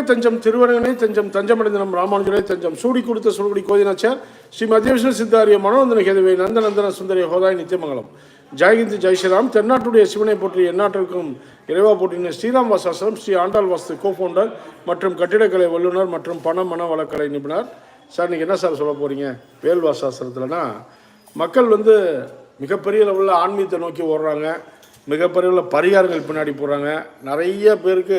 திருவரங்கனே தஞ்சம் திருவரங்கனே தஞ்சம் தஞ்சமடைந்த நம் ராமானுஜரே தஞ்சம். சூடி கொடுத்த சுருகுடி கோதினாச்சார் ஸ்ரீ மத்திய விஷ்ணு சித்தாரிய மனோந்தன கேதுவை நந்தநந்தன சுந்தரிய ஹோதாய் நித்தியமங்கலம். ஜெயஹிந்த் ஜெய் ஸ்ரீராம். தென்னாட்டுடைய சிவனை போற்றி எந்நாட்டிற்கும் இறைவா போற்றின ஸ்ரீராம் வாசாசனம் ஸ்ரீ ஆண்டாள் வாஸ்து கோ ஃபவுண்டர் மற்றும் கட்டிடக்கலை வல்லுநர் மற்றும் பண மன வளக்கலை நிபுணர். சார் நீங்கள் என்ன சார் சொல்ல போகிறீங்க வேல் வாசாஸ்திரத்துலனா மக்கள் வந்து மிகப்பெரிய லெவலில் ஆன்மீகத்தை நோக்கி ஓடுறாங்க. மிகப்பெரிய பரிகாரங்கள் பின்னாடி போகிறாங்க நிறைய பேருக்கு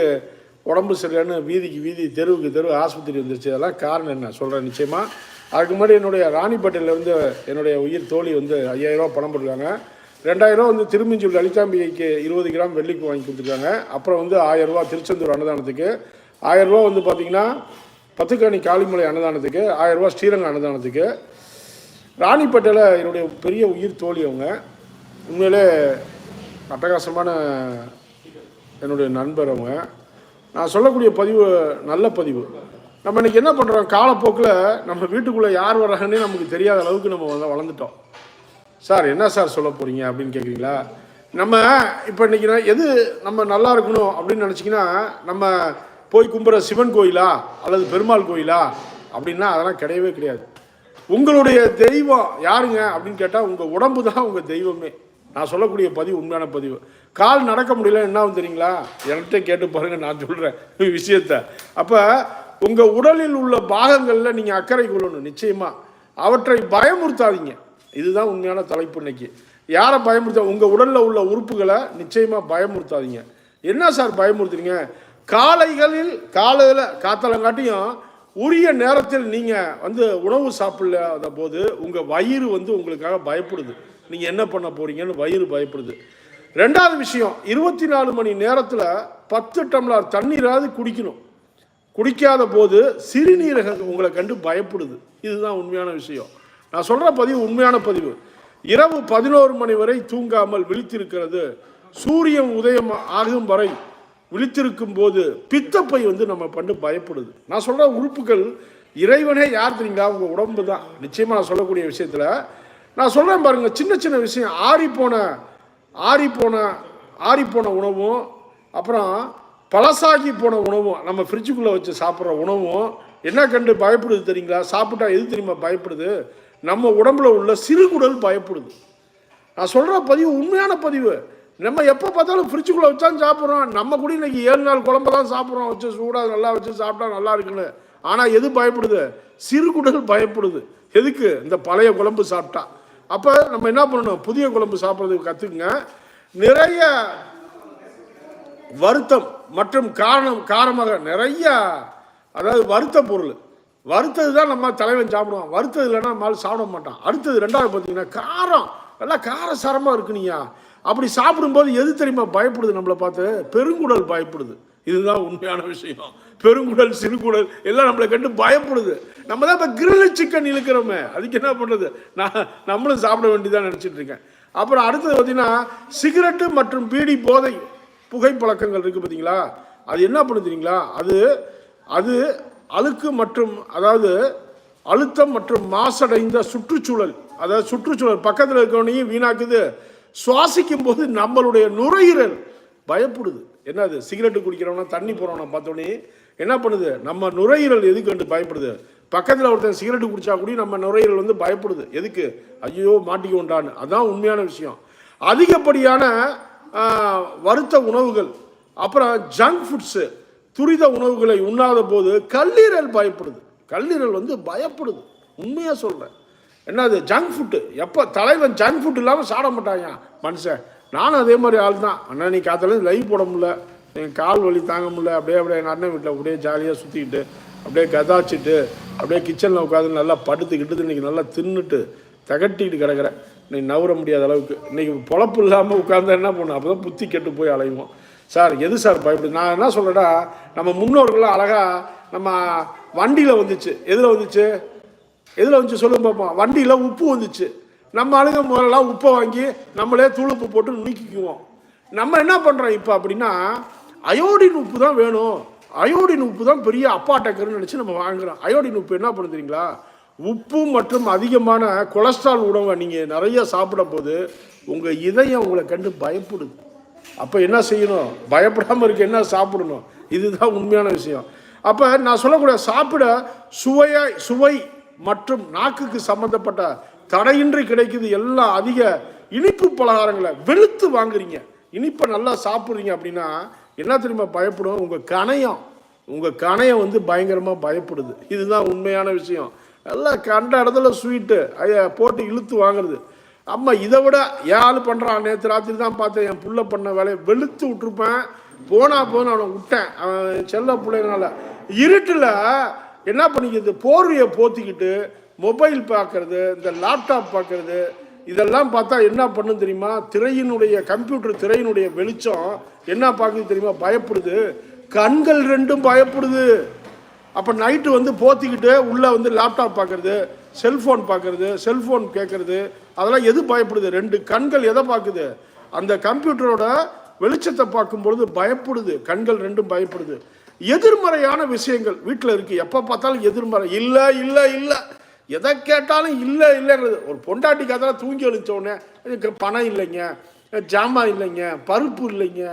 உடம்பு சரியான வீதிக்கு வீதி தெருவுக்கு தெரு ஆஸ்பத்திரி வந்துருச்சு. அதெல்லாம் காரணம் என்ன? சொல்கிறேன் நிச்சயமாக அதுக்கு முன்னாடி என்னுடைய ராணிப்பேட்டையில் வந்து என்னுடைய உயிர் தோழி வந்து ஐயாயிரரூவா பணம் போட்டுருக்காங்க. ரெண்டாயிரம் வந்து திருமஞ்சூர் லலிதாம்பிகைக்கு இருபது கிராம் வெள்ளிக்கு வாங்கி கொடுத்துருக்காங்க. அப்புறம் வந்து ஆயிரரூவா திருச்செந்தூர் அன்னதானத்துக்கு. ஆயிரரூவா வந்து பார்த்திங்கன்னா பத்துக்காணி காளிமலை அன்னதானத்துக்கு ஆயிரரூவா ஸ்ரீரங்கம் அன்னதானத்துக்கு. ராணிப்பேட்டையில் என்னுடைய பெரிய உயிர் தோழி அவங்க. உண்மையிலே அட்டகாசமான என்னுடைய நண்பர் அவங்க. நான் சொல்லக்கூடிய பதிவு நல்ல பதிவு. நம்ம இன்னைக்கு என்ன பண்ணுறோம் காலப்போக்கில் நம்ம வீட்டுக்குள்ளே யார் வர்றாங்கன்னே நமக்கு தெரியாத அளவுக்கு நம்ம வந்து வளர்ந்துட்டோம். சார் என்ன சார் சொல்ல போகிறீங்க அப்படின்னு கேட்குறீங்களா நம்ம இப்போ இன்னைக்கு நான் எது நம்ம நல்லா இருக்கணும் அப்படின்னு நினச்சிங்கன்னா நம்ம போய் கும்புற சிவன் கோயிலா அல்லது பெருமாள் கோயிலா அப்படின்னா அதெல்லாம் கிடையவே கிடையாது. உங்களுடைய தெய்வம் யாருங்க அப்படின்னு கேட்டால் உங்கள் உடம்பு தான் உங்கள் தெய்வமே. நான் சொல்லக்கூடிய பதிவு உண்மையான பதிவு. கால் நடக்க முடியல என்ன தெரியுங்களா? என்கிட்ட கேட்டு பாருங்க நான் சொல்கிறேன் விஷயத்த. அப்போ உங்கள் உடலில் உள்ள பாகங்களில் நீங்கள் அக்கறை கொள்ளணும் நிச்சயமாக அவற்றை பயமுறுத்தாதீங்க. இதுதான் உண்மையான தலைப்பு இன்னைக்கு. யாரை பயமுறுத்த உங்கள் உடலில் உள்ள உறுப்புகளை நிச்சயமாக பயமுறுத்தாதீங்க. என்ன சார் பயமுறுத்துறீங்க? காலைகளில் காலையில் காத்தலங்காட்டியும் உரிய நேரத்தில் நீங்கள் வந்து உணவு சாப்பிடாத போது உங்கள் வயிறு வந்து உங்களுக்காக பயப்படுது. நீங்கள் என்ன பண்ண போறீங்கன்னு வயிறு பயப்படுது. ரெண்டாவது விஷயம் இருபத்தி நாலு மணி நேரத்தில் பத்து டம்ளர் தண்ணீராவது குடிக்கணும். குடிக்காத போது சிறுநீரகம் உங்களை கண்டு பயப்படுது. இதுதான் உண்மையான விஷயம். நான் சொல்கிற பதிவு உண்மையான பதிவு. இரவு பதினோரு மணி வரை தூங்காமல் விழித்திருக்கிறது. சூரியன் உதயம் ஆகும் வரை விழித்திருக்கும் போது பித்தப்பை வந்து நம்ம பண்ணு பயப்படுது. நான் சொல்கிற உறுப்புகள் இறைவனே யார் தெரியுங்களா? உங்கள் உடம்பு தான் நிச்சயமாக நான் சொல்லக்கூடிய விஷயத்தில் நான் சொல்கிறேன் பாருங்கள் சின்ன சின்ன விஷயம். ஆறிப்போன ஆறிப்போன ஆறிப்போன உணவும் அப்புறம் பழசாகி போன உணவும் நம்ம ஃப்ரிட்ஜுக்குள்ளே வச்சு சாப்பிட்ற உணவும் என்ன கண்டு பயப்படுது தெரியுங்களா? சாப்பிட்டா எது தெரியுமா பயப்படுது? நம்ம உடம்புல உள்ள சிறுகுடல் பயப்படுது. நான் சொல்கிற பதிவு உண்மையான பதிவு. நம்ம எப்போ பார்த்தாலும் ஃப்ரிட்ஜுக்குள்ளே வச்சாலும் சாப்பிட்றோம். நம்ம கூட இன்னைக்கு ஏழு நாள் குழம்பு தான் சாப்பிட்றோம். வச்சு சூடாக நல்லா வச்சு சாப்பிட்டா நல்லா இருக்குன்னு. ஆனால் எது பயப்படுது? சிறுகுடல் பயப்படுது. எதுக்கு? இந்த பழைய குழம்பு சாப்பிட்டா. அப்போ நம்ம என்ன பண்ணணும்? புதிய குழம்பு சாப்பிட்றதுக்கு கற்றுக்குங்க நிறைய வருத்தம் மற்றும் காரணம் காரமாக நிறைய அதாவது வருத்த பொருள். வறுத்தது தான் நம்ம தலைவன் சாப்பிடுவான். வறுத்தது இல்லைன்னா நம்மளால் சாப்பிட மாட்டான். அடுத்தது ரெண்டாவது பார்த்தீங்கன்னா காரம். நல்லா காரசாரமாக இருக்குனியா அப்படி சாப்பிடும்போது எது தெரியுமா? பயப்படுது நம்மளை பார்த்து. பெருங்குடல் பயப்படுது. இதுதான் உண்மையான விஷயம். பெருங்குடல் சிறுகுடல் எல்லாம் நம்மளை கண்டு பயப்படுது. நம்ம தான் இப்போ கிரில் சிக்கன் இழுக்கிறோமே. அதுக்கு என்ன பண்ணுறது நான் நம்மளும் சாப்பிட வேண்டியதான் நினச்சிட்டு இருக்கேன். அப்புறம் அடுத்தது பார்த்தீங்கன்னா சிகரெட்டு மற்றும் பீடி போதை புகைப்பழக்கங்கள் இருக்குது பார்த்தீங்களா? அது என்ன பண்ணுது அது அது அழுக்கு மற்றும் அதாவது அழுத்தம் மற்றும் மாசடைந்த சுற்றுச்சூழல். அதாவது சுற்றுச்சூழல் பக்கத்தில் இருக்கிறவனையும் வீணாக்குது. சுவாசிக்கும் போது நம்மளுடைய நுரையீரல் பயப்படுது. என்னது சிகரெட்டு குடிக்கிறவனா தண்ணி போகிறவனா பார்த்தோன்னே என்ன பண்ணுது? நம்ம நுரையீரல் எதுக்கு வந்து பயப்படுது? பக்கத்தில் ஒருத்தன் சிகரெட்டு குடித்தா கூட நம்ம நுரையீரல் வந்து பயப்படுது. எதுக்கு? ஐயோ மாட்டிக்கொண்டான்னு அதான் உண்மையான விஷயம். அதிகப்படியான வருத்த உணவுகள் அப்புறம் ஜங்க் ஃபுட்ஸு துரித உணவுகளை உண்ணாத போது கல்லீரல் பயப்படுது. கல்லீரல் வந்து பயப்படுது. உண்மையாக சொல்கிறேன் என்னது ஜங்க் ஃபுட்டு எப்போ தலைவன் ஜங்க் ஃபுட் இல்லாமல் சாட மாட்டாங்க மனுஷன்? நானும் அதே மாதிரி ஆள் தான் அண்ணா நீ காத்தால லைவ் போட முடியல. என் கால் வலி தாங்க முடியல. அப்படியே அப்படியே எங்கள் அண்ணன் வீட்டில் அப்படியே ஜாலியாக சுற்றிக்கிட்டு அப்படியே கதாச்சிட்டு அப்படியே கிச்சனில் உட்காந்து நல்லா படுத்துக்கிட்டு இன்னைக்கு நல்லா தின்னுட்டு தகட்டிக்கிட்டு கிடக்கிறேன். இன்னைக்கு நவர முடியாத அளவுக்கு. இன்றைக்கி பொழப்பு இல்லாமல் உட்காந்தா என்ன பண்ணும் அப்போ தான் புத்தி கெட்டு போய் அலைவோம். சார் எது சார் பயப்படுது நான் என்ன சொல்கிறேன்னா நம்ம முன்னோர்கள்லாம் அழகாக நம்ம வண்டியில் வந்துச்சு. எதில் வந்துச்சு? எதில் வந்துச்சு சொல்லுங்க பார்ப்போம் வண்டியில் உப்பு வந்துச்சு. நம்ம ஆளுங்க முதல்லாம் உப்பை வாங்கி நம்மளே தூளுப்பு போட்டு நுணுக்கிக்குவோம். நம்ம என்ன பண்ணுறோம் இப்போ அப்படின்னா அயோடின் உப்பு தான் வேணும். அயோடின் உப்பு தான் பெரிய அப்பா டக்கர்னு நினச்சி நம்ம வாங்குறோம். அயோடின் உப்பு என்ன பண்ணுது தெரியுங்களா? உப்பு மற்றும் அதிகமான கொலஸ்ட்ரால் உணவை நீங்கள் நிறைய சாப்பிடும் போது உங்கள் இதயம் உங்களை கண்டு பயப்படுது. அப்போ என்ன செய்யணும்? பயப்படாமல் இருக்க என்ன சாப்பிடணும்? இதுதான் உண்மையான விஷயம். அப்போ நான் சொல்லக்கூடிய சாப்பிட சுவையை சுவை மற்றும் நாக்குக்கு சம்மந்தப்பட்ட தடையின்றி கிடைக்குது எல்லாம் அதிக இனிப்பு பலகாரங்களை வெளுத்து வாங்குறீங்க. இனிப்பை நல்லா சாப்பிட்றீங்க அப்படின்னா என்ன தெரியுமா பயப்படும்? உங்கள் கணையம் உங்கள் கணையம் வந்து பயங்கரமாக பயப்படுது. இதுதான் உண்மையான விஷயம். எல்லாம் கண்ட இடத்துல ஸ்வீட்டு ஐயா போட்டு இழுத்து வாங்குறது. அம்மா இதை விட யார் பண்ணுறான் நேற்று ராத்திரி தான் பார்த்தேன். என் புள்ள பண்ண வேலையை வெளுத்து விட்டுருப்பேன். போனா போன அவனை விட்டேன். அவன் செல்ல பிள்ளைனால. இருட்டில் என்ன பண்ணிக்கிறது? போர்வையை போத்திக்கிட்டு மொபைல் பார்க்கறது இந்த லேப்டாப் பார்க்குறது இதெல்லாம் பார்த்தா என்ன பண்ணும் தெரியுமா? திரையினுடைய கம்ப்யூட்டர் திரையினுடைய வெளிச்சம் என்ன பார்க்குது தெரியுமா? பயப்படுது. கண்கள் ரெண்டும் பயப்படுது. அப்போ நைட்டு வந்து போத்திக்கிட்டு உள்ளே வந்து லேப்டாப் பார்க்குறது செல்ஃபோன் பார்க்கறது செல்ஃபோன் கேட்கறது அதெல்லாம் எது பயப்படுது? ரெண்டு கண்கள் எதை பார்க்குது? அந்த கம்ப்யூட்டரோட வெளிச்சத்தை பார்க்கும் பொழுது பயப்படுது. கண்கள் ரெண்டும் பயப்படுது. எதிர்மறையான விஷயங்கள் வீட்டில் இருக்குது எப்போ பார்த்தாலும் எதிர்மறை. இல்லை இல்லை இல்லை. எதை கேட்டாலும் இல்லை இல்லைங்கிறது. ஒரு பொண்டாட்டி கதை தூங்கி எழுந்த எனக்கு பணம் இல்லைங்க ஜாமான் இல்லைங்க பருப்பு இல்லைங்க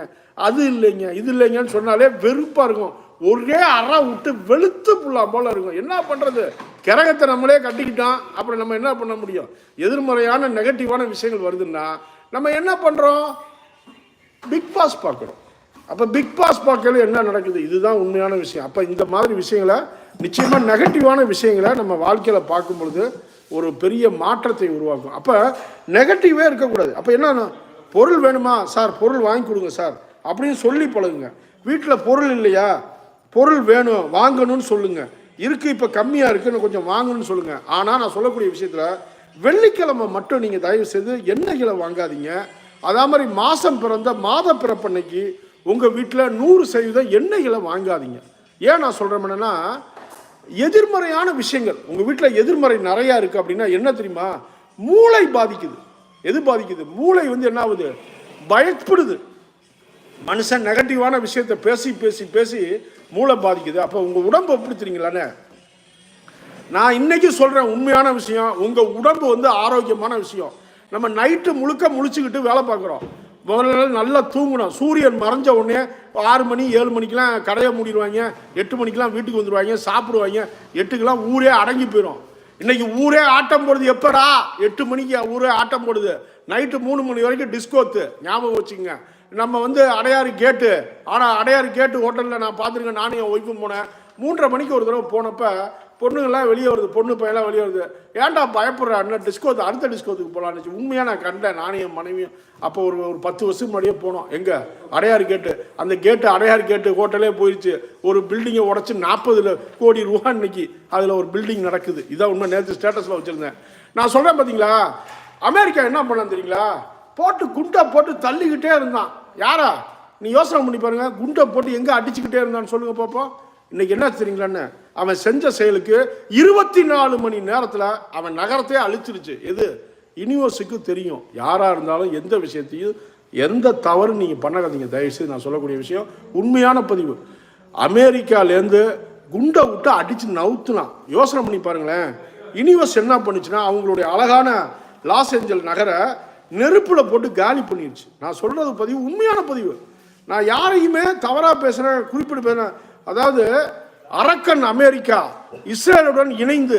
அது இல்லைங்க இது இல்லைங்கன்னு சொன்னாலே வெறுப்பாக இருக்கும். ஒரே அறை விட்டு வெளுத்து புள்ளா போல இருக்கும். என்ன பண்ணுறது கிரகத்தை நம்மளே கட்டிக்கிட்டோம் அப்புறம் நம்ம என்ன பண்ண முடியும்? எதிர்மறையான நெகட்டிவான விஷயங்கள் வருதுன்னா நம்ம என்ன பண்ணுறோம் பிக் பாஸ் பார்க்குறோம் அப்போ பிக் பாஸ் பார்க்கல என்ன நடக்குது? இதுதான் உண்மையான விஷயம். அப்போ இந்த மாதிரி விஷயங்களை நிச்சயமாக நெகட்டிவான விஷயங்களை நம்ம வாழ்க்கையில் பார்க்கும் பொழுது ஒரு பெரிய மாற்றத்தை உருவாக்கும். அப்போ நெகட்டிவே இருக்கக்கூடாது. அப்போ என்னன்னா பொருள் வேணுமா? சார் பொருள் வாங்கி கொடுங்க சார். அப்படின்னு சொல்லி பழகுங்க. வீட்டில் பொருள் இல்லையா? பொருள் வேணும் வாங்கணும்னு சொல்லுங்க. இருக்கு இப்போ கம்மியாக இருக்குன்னு கொஞ்சம் வாங்கணும்னு சொல்லுங்க. ஆனால் நான் சொல்லக்கூடிய விஷயத்தில் வெள்ளிக்கிழமை மட்டும் நீங்கள் தயவு செய்து எண்ணெய்களை வாங்காதீங்க. அதே மாதிரி மாதம் பிறந்த மாத பிறப்பன்னைக்கு உங்கள் வீட்டில் நூறு சதவீதம் எண்ணெய்களை வாங்காதீங்க. ஏன் நான் சொல்கிறேன்னா எதிர்மறையான விஷயங்கள் உங்கள் வீட்டில் எதிர்மறை நிறையா இருக்குது அப்படின்னா என்ன தெரியுமா? மூளை பாதிக்குது. எது பாதிக்குது? மூளை வந்து என்ன ஆகுது? பயப்படுது. மனுஷன் நெகட்டிவான விஷயத்தை பேசி பேசி பேசி மூளை பாதிக்குது. அப்போ உங்கள் உடம்பு எப்படி நான் இன்னைக்கு சொல்கிறேன் உண்மையான விஷயம். உங்கள் உடம்பு வந்து ஆரோக்கியமான விஷயம். நம்ம நைட்டு முழுக்க முழிச்சுக்கிட்டு வேலை பார்க்குறோம். முதல்ல நாள் நல்லா தூங்கணும். சூரியன் மறைஞ்ச உடனே ஆறு மணி ஏழு மணிக்கெலாம் கடையை மூடிடுவாங்க. எட்டு மணிக்கெலாம் வீட்டுக்கு வந்துடுவாங்க. சாப்பிடுவாங்க. எட்டுக்கெலாம் ஊரே அடங்கி போயிடும். இன்னைக்கு ஊரே ஆட்டம் போடுது. எப்படா? எட்டு மணிக்கு ஊரே ஆட்டம் போடுது. நைட்டு மூணு மணி வரைக்கும் டிஸ்கோத்து ஞாபகம் வச்சுக்கோங்க. நம்ம வந்து அடையாறு கேட்டு ஆனால் அடையாறு கேட்டு ஹோட்டலில் நான் பார்த்துருக்கேன். நானும் என் ஒய்ஃபும் போனேன். மூன்றரை மணிக்கு ஒரு தடவை போனப்போ பொண்ணுங்கள்லாம் வெளியே வருது பொண்ணு பையெல்லாம் வெளியே வருது. ஏன்டா பயப்படுற அண்ணன் டிஸ்கோ அடுத்த டிஸ்கோத்துக்கு போகலான்னு உண்மையாக நான் கண்டேன் நானும் என் மனைவியும். அப்போ ஒரு ஒரு பத்து வருஷம் முன்னாடியே போனோம். எங்கே? அடையார் கேட்டு அந்த கேட்டு அடையார் கேட்டு ஹோட்டலே போயிடுச்சு ஒரு பில்டிங்கை உடச்சி நாற்பதுல கோடி ரூபா இன்னைக்கு அதில் ஒரு பில்டிங் நடக்குது. இதான் உண்மை நேற்று ஸ்டேட்டஸில் வச்சுருந்தேன். நான் சொல்கிறேன் பார்த்தீங்களா அமெரிக்கா என்ன பண்ணான் தெரியுங்களா? போட்டு குண்டை போட்டு தள்ளிக்கிட்டே இருந்தான். யாரா? நீ யோசனை பண்ணி பாருங்க. குண்டை போட்டு எங்கே அடிச்சுக்கிட்டே இருந்தான்னு சொல்லுங்கள் பார்ப்போம் இன்னைக்கு என்ன தெரியுங்களான்னு? அவன் செஞ்ச செயலுக்கு இருபத்தி நாலு மணி நேரத்தில் அவன் நகரத்தையே அழிச்சிருச்சு எது? யூனிவர்ஸுக்கு தெரியும். யாராக இருந்தாலும் எந்த விஷயத்தையும் எந்த தவறு நீங்கள் பண்ணாதீங்க தயவுசெய்து நான் சொல்லக்கூடிய விஷயம் உண்மையான பதிவு. அமெரிக்காலேருந்து குண்டை விட்டு அடித்து நவுத்துனான். யோசனை பண்ணி பாருங்களேன். யூனிவர்ஸ் என்ன பண்ணுச்சுன்னா அவங்களுடைய அழகான லாஸ் ஏஞ்சல் நகரை நெருப்பில் போட்டு காலி பண்ணிடுச்சு நான் சொல்கிறது பதிவு உண்மையான பதிவு. நான் யாரையுமே தவறாக பேசுகிறேன் குறிப்பிட்டு பேசுகிறேன் அதாவது அரக்கன் அமெரிக்கா இஸ்ரேலுடன் இணைந்து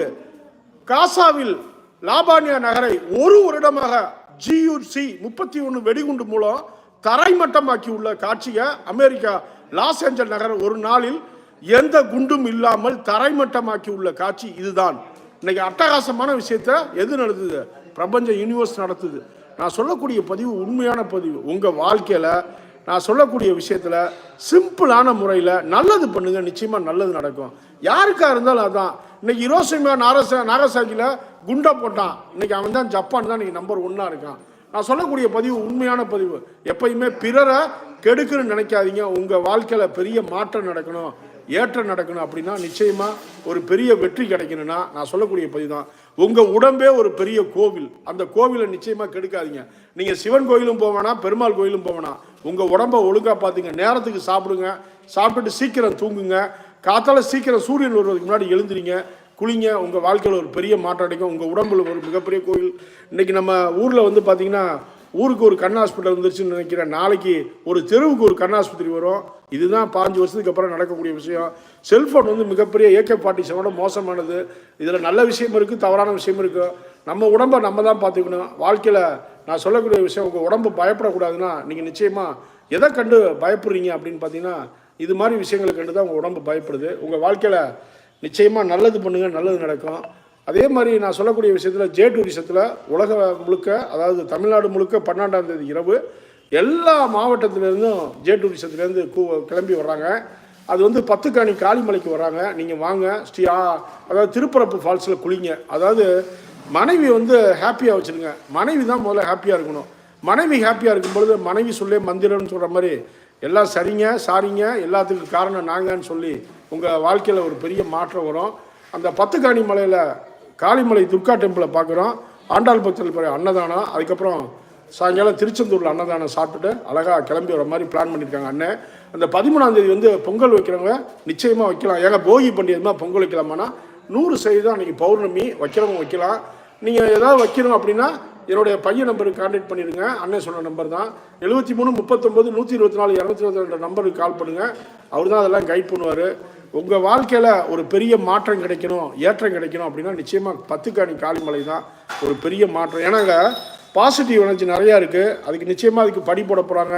காசாவில் லாபானியா நகரை ஒரு வருடமாக ஜியூசி முப்பத்தி ஒன்று வெடிகுண்டு மூலம் தரைமட்டமாக்கி உள்ள காட்சியை அமெரிக்கா லாஸ் ஏஞ்சல் நகர் ஒரு நாளில் எந்த குண்டும் இல்லாமல் தரைமட்டமாக்கி உள்ள காட்சி இதுதான். இன்னைக்கு அட்டகாசமான விஷயத்த எது நடத்துது பிரபஞ்ச யூனிவர்ஸ் நடத்துது. நான் சொல்லக்கூடிய பதிவு உண்மையான பதிவு. உங்கள் வாழ்க்கையில் நான் சொல்லக்கூடிய விஷயத்தில் சிம்பிளான முறையில் நல்லது பண்ணுங்க நிச்சயமாக நல்லது நடக்கும். யாருக்காக இருந்தாலும் அதான். இன்னைக்கு இரோசிமா நாரச நாகசாகியில் குண்டா போட்டான். இன்னைக்கு அவன் தான் ஜப்பான் தான் இன்னைக்கு நம்பர் ஒன்னாக இருக்கான். நான் சொல்லக்கூடிய பதிவு உண்மையான பதிவு. எப்பயுமே பிறரை கெடுக்குன்னு நினைக்காதீங்க. உங்கள் வாழ்க்கையில் பெரிய மாற்றம் நடக்கணும் ஏற்றம் நடக்கணும் அப்படின்னா நிச்சயமாக ஒரு பெரிய வெற்றி கிடைக்கணும்னா நான் சொல்லக்கூடிய பதிவு தான். உங்கள் உடம்பே ஒரு பெரிய கோவில். அந்த கோவிலை நிச்சயமாக கெடுக்காதீங்க. நீங்கள் சிவன் கோயிலும் போவேணா பெருமாள் கோயிலும் போவேணா. உங்கள் உடம்ப ஒழுங்காக பார்த்துங்க நேரத்துக்கு சாப்பிடுங்க. சாப்பிட்டுட்டு சீக்கிரம் தூங்குங்க. காத்தால சீக்கிரம் சூரியன் வருவதுக்கு முன்னாடி எழுந்துறீங்க குளிங்க. உங்கள் வாழ்க்கையில் ஒரு பெரிய மாற்றம் அடைக்கும் உங்கள் உடம்புல ஒரு மிகப்பெரிய கோவில். இன்னைக்கு நம்ம ஊரில் வந்து பார்த்தீங்கன்னா ஊருக்கு ஒரு கண் ஹாஸ்பிட்டல் வந்துருச்சுன்னு நினைக்கிறேன் நாளைக்கு ஒரு தெருவுக்கு ஒரு கண் ஆஸ்பத்திரி வரும். இதுதான் பாஞ்சு வருஷத்துக்கு அப்புறம் நடக்கக்கூடிய விஷயம். செல்ஃபோன் வந்து மிகப்பெரிய ஏகே ஃபார்ட்டி செவனோட மோசமானது. இதில் நல்ல விஷயம் இருக்குது தவறான விஷயம் இருக்குது நம்ம உடம்பை நம்ம தான் பார்த்துக்கணும். வாழ்க்கையில் நான் சொல்லக்கூடிய விஷயம் உங்கள் உடம்பு பயப்படக்கூடாதுன்னா நீங்கள் நிச்சயமாக எதை கண்டு பயப்படுறீங்க அப்படின்னு பார்த்தீங்கன்னா இது மாதிரி விஷயங்களை கண்டு தான் உங்கள் உடம்பு பயப்படுது. உங்கள் வாழ்க்கையில் நிச்சயமாக நல்லது பண்ணுங்கள் நல்லது நடக்கும். அதே மாதிரி நான் சொல்லக்கூடிய விஷயத்தில் ஜே டூரிசத்தில் உலக முழுக்க அதாவது தமிழ்நாடு முழுக்க பன்னெண்டாம் தேதி இரவு எல்லா மாவட்டத்திலேருந்தும் ஜே டூரிசத்துலேருந்து கூ கிளம்பி வர்றாங்க. அது வந்து பத்துக்காணி காளிமலைக்கு வர்றாங்க. நீங்கள் வாங்க ஸ்ரீ ஆ அதாவது திருப்பரப்பு ஃபால்ஸில் குளிங்க. அதாவது மனைவி வந்து ஹாப்பியாக வச்சுருங்க. மனைவி தான் முதல்ல ஹாப்பியாக இருக்கணும். மனைவி ஹாப்பியாக இருக்கும் பொழுது மனைவி சொல்லே மந்திரம்னு சொல்கிற மாதிரி எல்லாம் சரிங்க சாரிங்க எல்லாத்துக்கும் காரணம் நாங்கன்னு சொல்லி உங்கள் வாழ்க்கையில் ஒரு பெரிய மாற்றம் வரும். அந்த பத்துக்காணி மலையில் காளிமலை துர்கா டெம்பிளை பார்க்குறோம். ஆண்டாள் பக்தர்கள் போய் அன்னதானம் அதுக்கப்புறம் சாயங்காலம் திருச்செந்தூரில் அன்னதானம் சாப்பிட்டுட்டு அழகாக கிளம்பி வர மாதிரி பிளான் பண்ணியிருக்காங்க அண்ணன் அந்த பதிமூணாம் தேதி வந்து பொங்கல் வைக்கிறவங்க நிச்சயமாக வைக்கலாம். ஏங்க போகி பண்டிகை பொங்கல் வைக்கலாமானா நூறு சதவீதம் அன்றைக்கி பௌர்ணமி வைக்கிறவங்க வைக்கலாம். நீங்கள் ஏதாவது வைக்கணும் அப்படின்னா என்னுடைய பையன் நம்பருக்கு கான்டாக்ட் பண்ணிடுங்க. அண்ணன் சொன்ன நம்பர் தான். எழுபத்தி மூணு முப்பத்தொம்பது நூற்றி இருபத்தி நாலு இரநூத்தி இருபத்தி ரெண்டு நம்பருக்கு கால் பண்ணுங்கள் அவர் தான் அதெல்லாம் கைட் பண்ணுவார். உங்கள் வாழ்க்கையில் ஒரு பெரிய மாற்றம் கிடைக்கணும் ஏற்றம் கிடைக்கணும் அப்படின்னா நிச்சயமாக பத்துக்காணி காளிமலை தான் ஒரு பெரிய மாற்றம். ஏன்னாங்க பாசிட்டிவ் எனர்ஜி நிறையா இருக்குது அதுக்கு நிச்சயமாக அதுக்கு படி போட போகிறாங்க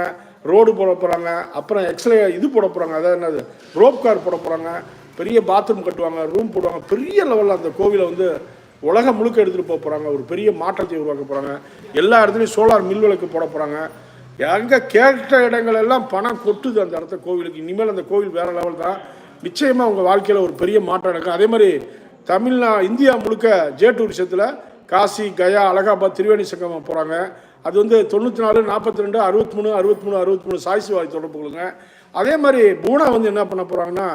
ரோடு போட போகிறாங்க அப்புறம் எக்ஸ்ரே இது போட போகிறாங்க அதாவது என்னது? ரோப் கார் போட போகிறாங்க பெரிய பாத்ரூம் கட்டுவாங்க ரூம் போடுவாங்க. பெரிய லெவலில் அந்த கோவிலை வந்து உலகம் முழுக்க எடுத்துகிட்டு போக போகிறாங்க ஒரு பெரிய மாற்றத்தை உருவாக்க போகிறாங்க எல்லா இடத்துலையும் சோலார் மில் விளக்கு போட போகிறாங்க எங்கே கேட்ட இடங்கள் எல்லாம் பணம் கொட்டுது அந்த இடத்த கோவிலுக்கு. இனிமேல் அந்த கோவில் வேறு லெவல் தான். நிச்சயமாக உங்கள் வாழ்க்கையில் ஒரு பெரிய மாற்றம் நடக்கும். அதே மாதிரி தமிழ்நா இந்தியா முழுக்க ஜே டூரிசத்தில் காசி கயா அலகாபாத் திரிவேணி சங்கமம் போகிறாங்க அது வந்து தொண்ணூற்றி நாலு நாற்பத்தி ரெண்டு அறுபத்தி மூணு அறுபத்தி மூணு அறுபத்தி மூணு சாய்சி வாய் தொடர்பு கொள்ளுங்க. அதே மாதிரி பூனா வந்து என்ன பண்ண போகிறாங்கன்னா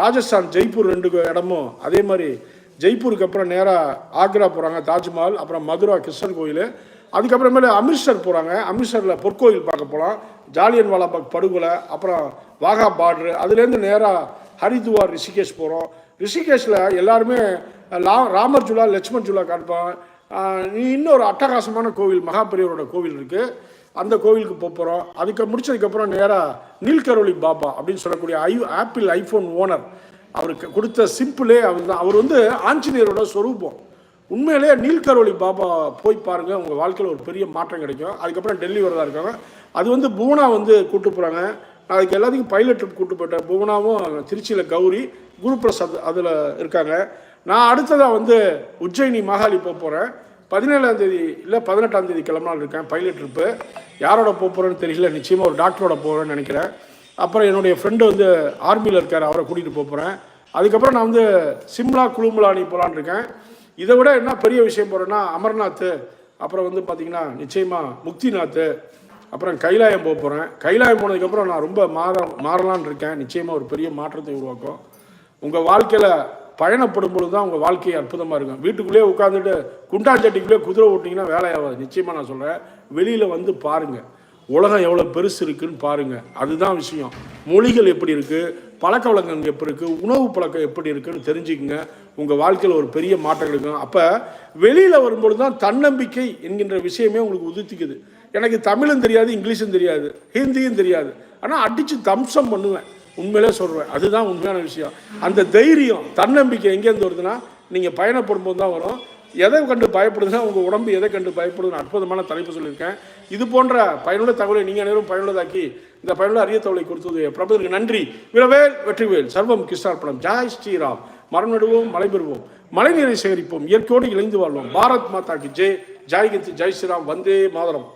ராஜஸ்தான் ஜெய்ப்பூர் ரெண்டு இடமும் அதே மாதிரி ஜெய்ப்பூருக்கு அப்புறம் நேராக ஆக்ரா போகிறாங்க தாஜ்மஹால் அப்புறம் மதுரா கிருஷ்ணன் கோயில். அதுக்கப்புறமேல அமிர்த்சர் போகிறாங்க அமிர்த்சரில் பொற்கோயில் பார்க்க போகலாம் ஜாலியன் வாலாபாக் படுகொலை அப்புறம் வாகா பார்டரு அதுலேருந்து நேராக ஹரித்துவார் ரிஷிகேஷ் போகிறோம் ரிஷிகேஷில் எல்லாருமே லா ராமர் ஜுலா லட்சுமண் ஜுலா காட்டுப்பான் இன்னொரு அட்டகாசமான கோவில் மகாபெரியவரோட கோவில் இருக்குது அந்த கோவிலுக்கு போக போகிறோம் அதுக்கு முடிச்சதுக்கப்புறம் நேராக நீல்கரோலி பாபா அப்படின்னு சொல்லக்கூடிய ஐ ஆப்பிள் ஐஃபோன் ஓனர் அவருக்கு கொடுத்த சிம்பிளே அவர் தான் அவர் வந்து ஆஞ்சநேயரோட சொரூபம். உண்மையிலே நீல்கரோலி பாபா போய் பாருங்கள் உங்கள் வாழ்க்கையில் ஒரு பெரிய மாற்றம் கிடைக்கும். அதுக்கப்புறம் டெல்லி வரதா இருக்காங்க. அது வந்து பூனா வந்து கூப்பிட்டு போகிறாங்க அதுக்கு எல்லாத்துக்கும் பைலட் ட்ரிப் கூட்டு போயிட்டேன் புவனாவும் திருச்சியில் கௌரி குரு பிரசாத் அதில் இருக்காங்க. நான் அடுத்ததாக வந்து உஜ்ஜயினி மாகாளி போக போகிறேன் பதினேழாம் தேதி இல்லை பதினெட்டாம் தேதி கிளம்பலாம் இருக்கேன் பைலட் ட்ரிப்பு யாரோட போக போகிறேன்னு தெரியல நிச்சயமாக ஒரு டாக்டரோட போகிறேன்னு நினைக்கிறேன். அப்புறம் என்னுடைய ஃப்ரெண்டு வந்து ஆர்மியில் இருக்கார் அவரை கூட்டிகிட்டு போக போகிறேன் அதுக்கப்புறம் நான் வந்து சிம்லா குழுமலானி போகலான்னு இருக்கேன். இதை விட என்ன பெரிய விஷயம் போகிறேன்னா அமர்நாத் அப்புறம் வந்து பார்த்திங்கன்னா நிச்சயமாக முக்திநாத் அப்புறம் கைலாயம் போக போகிறேன் கைலாயம் போனதுக்கப்புறம் நான் ரொம்ப மாற மாறலான் இருக்கேன். நிச்சயமாக ஒரு பெரிய மாற்றத்தை உருவாக்கும். உங்கள் வாழ்க்கையில் பயணப்படும் பொழுது தான் உங்கள் வாழ்க்கையை அற்புதமாக இருக்கும். வீட்டுக்குள்ளேயே உட்காந்துட்டு குண்டாஞ்சட்டிக்குள்ளே குதிரை ஓட்டிங்கன்னா வேலையாகாது நிச்சயமாக நான் சொல்கிறேன் வெளியில் வந்து பாருங்கள் உலகம் எவ்வளோ பெருசு இருக்குன்னு பாருங்கள் அதுதான் விஷயம். மொழிகள் எப்படி இருக்குது பழக்க வழக்கங்கள் எப்படி இருக்குது உணவு பழக்கம் எப்படி இருக்குன்னு தெரிஞ்சுக்கங்க. உங்கள் வாழ்க்கையில் ஒரு பெரிய மாற்றம் இருக்கும் அப்போ வெளியில் வரும்பொழுது தான் தன்னம்பிக்கை என்கின்ற விஷயமே உங்களுக்கு உதித்திக்குது எனக்கு தமிழும் தெரியாது இங்கிலீஷும் தெரியாது ஹிந்தியும் தெரியாது. ஆனால் அடித்து தம்சம் பண்ணுவேன். உண்மையிலே சொல்கிறேன் அதுதான் உண்மையான விஷயம். அந்த தைரியம் தன்னம்பிக்கை எங்கேருந்து வருதுன்னா நீங்கள் பயணப்படும் போது தான் வரும். எதை கண்டு பயப்படுதுன்னா உங்கள் உடம்பு எதை கண்டு பயப்படுதுன்னு அற்புதமான தலைப்பு சொல்லியிருக்கேன். இது போன்ற பயனுள்ள தகவலை நீங்கள் அனைவரும் பயனுள்ளதாக்கி இந்த பயனுள்ள அரிய தகவலை கொடுத்தது பிரபுதற்கு நன்றி. விரவேல் வெற்றிவேல் சர்வம் கிருஷ்ணார்பணம். ஜாய் ஸ்ரீராம். மரம் நடுவோம் மழை பெறுவோம் மழைநீரை சேகரிப்போம். இயற்கையோடு இணைந்து வாழ்வோம். பாரத் மாதாக்கு ஜெய். ஜாய் ஜெய் ஸ்ரீராம். வந்தே மாதரம்.